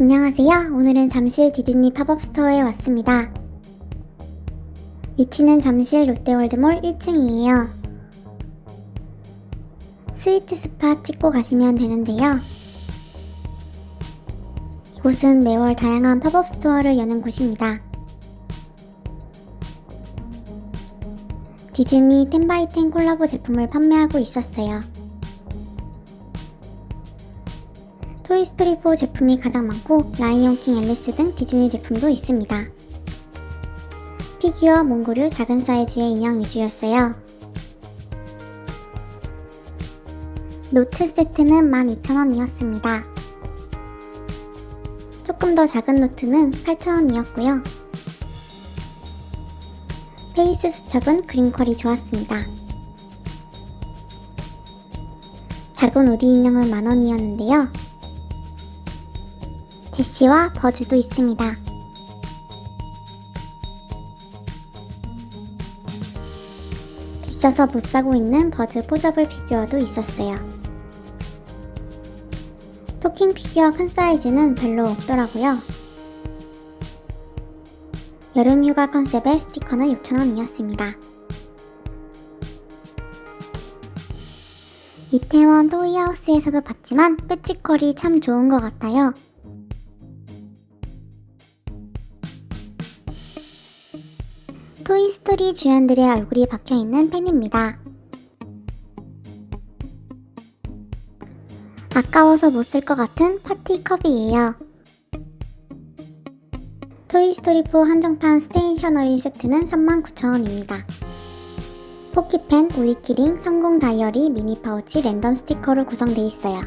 안녕하세요. 오늘은 잠실 디즈니 팝업 스토어에 왔습니다. 위치는 잠실 롯데월드몰 1층이에요. 스위트 스팟 찍고 가시면 되는데요. 이곳은 매월 다양한 팝업 스토어를 여는 곳입니다. 디즈니 10x10 콜라보 제품을 판매하고 있었어요. 토이스토리 4 제품이 가장 많고 라이온킹 앨리스 등 디즈니 제품도 있습니다. 피규어, 몽고류, 작은 사이즈의 인형 위주였어요. 노트 세트는 12,000원이었습니다. 조금 더 작은 노트는 8,000원이었고요. 페이스 수첩은 그림컬이 좋았습니다. 작은 우디 인형은 만원이었는데요. 제시와 버즈도 있습니다. 비싸서 못 사고 있는 버즈 포저블 피규어도 있었어요. 토킹 피규어 큰 사이즈는 별로 없더라고요. 여름 휴가 컨셉의 스티커는 6,000원이었습니다. 이태원 토이하우스에서도 봤지만 빼치컬이 참 좋은 것 같아요. 토이스토리 주연들의 얼굴이 박혀있는 펜입니다. 아까워서 못 쓸 것 같은 파티 컵이에요. 토이스토리 4 한정판 스테이셔너리 세트는 39,000원입니다. 포키펜, 우리키링, 성공 다이어리, 미니 파우치, 랜덤 스티커로 구성되어 있어요.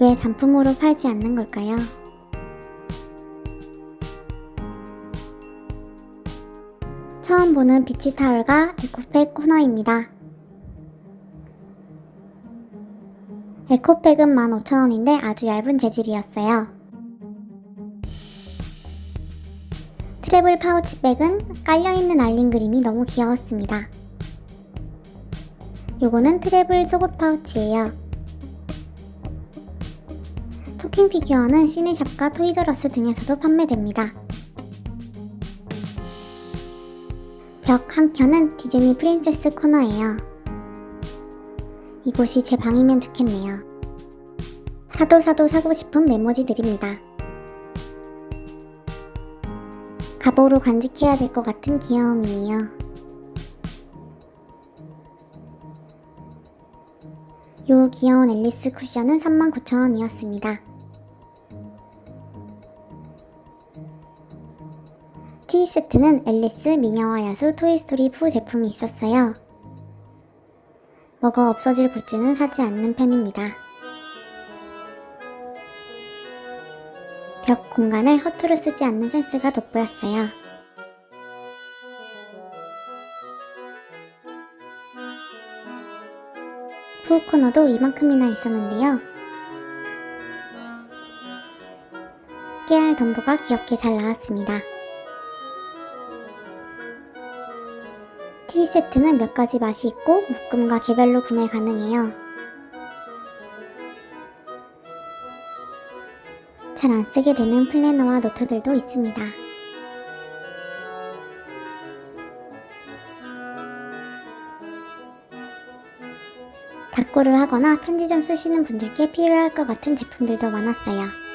왜 단품으로 팔지 않는 걸까요? 보는 비치 타월과 에코백 코너입니다. 에코백은 15,000원인데 아주 얇은 재질이었어요. 트래블 파우치백은 깔려있는 알린 그림이 너무 귀여웠습니다. 요거는 트래블 속옷 파우치예요. 토킹 피규어는 시네샵과 토이저러스 등에서도 판매됩니다. 벽 한 켠은 디즈니 프린세스 코너예요. 이곳이 제 방이면 좋겠네요. 사도 사도 사고 싶은 메모지들입니다. 가보로 간직해야 될 것 같은 귀여움이에요. 요 귀여운 앨리스 쿠션은 39,000원이었습니다. 티 세트는 앨리스, 미녀와 야수, 토이스토리 4 제품이 있었어요. 먹어 없어질 굿즈는 사지 않는 편입니다. 벽 공간을 허투루 쓰지 않는 센스가 돋보였어요. 푸 코너도 이만큼이나 있었는데요. 깨알 덤보가 귀엽게 잘 나왔습니다. 티 세트는 몇 가지 맛이 있고 묶음과 개별로 구매 가능해요. 잘 안 쓰게 되는 플래너와 노트들도 있습니다. 다꾸를 하거나 편지 좀 쓰시는 분들께 필요할 것 같은 제품들도 많았어요.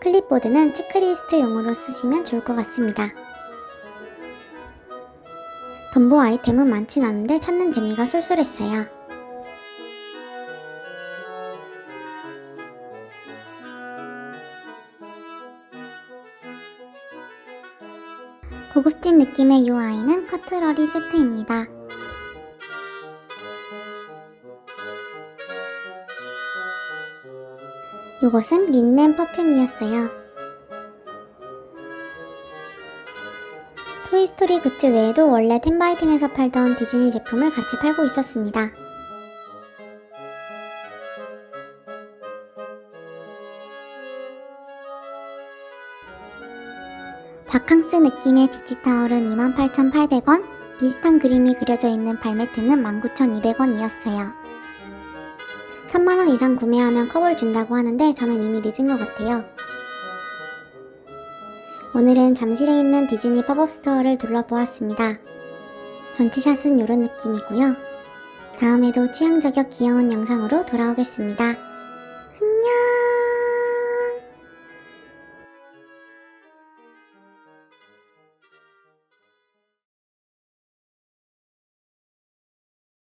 클립보드는 체크리스트용으로 쓰시면 좋을 것 같습니다. 덤보 아이템은 많진 않은데 찾는 재미가 쏠쏠했어요. 고급진 느낌의 이 아이는 커트러리 세트입니다. 이것은 린넨 퍼퓸이었어요. 토이스토리 굿즈 외에도 원래 텐바이텐에서 팔던 디즈니 제품을 같이 팔고 있었습니다. 바캉스 느낌의 비치타월은 28,800원, 비슷한 그림이 그려져 있는 발매트는 19,200원이었어요. 3만원 이상 구매하면 컵을 준다고 하는데 저는 이미 늦은 것 같아요. 오늘은 잠실에 있는 디즈니 팝업 스토어를 둘러보았습니다. 전체 샷은 이런 느낌이고요. 다음에도 취향 저격 귀여운 영상으로 돌아오겠습니다. 안녕!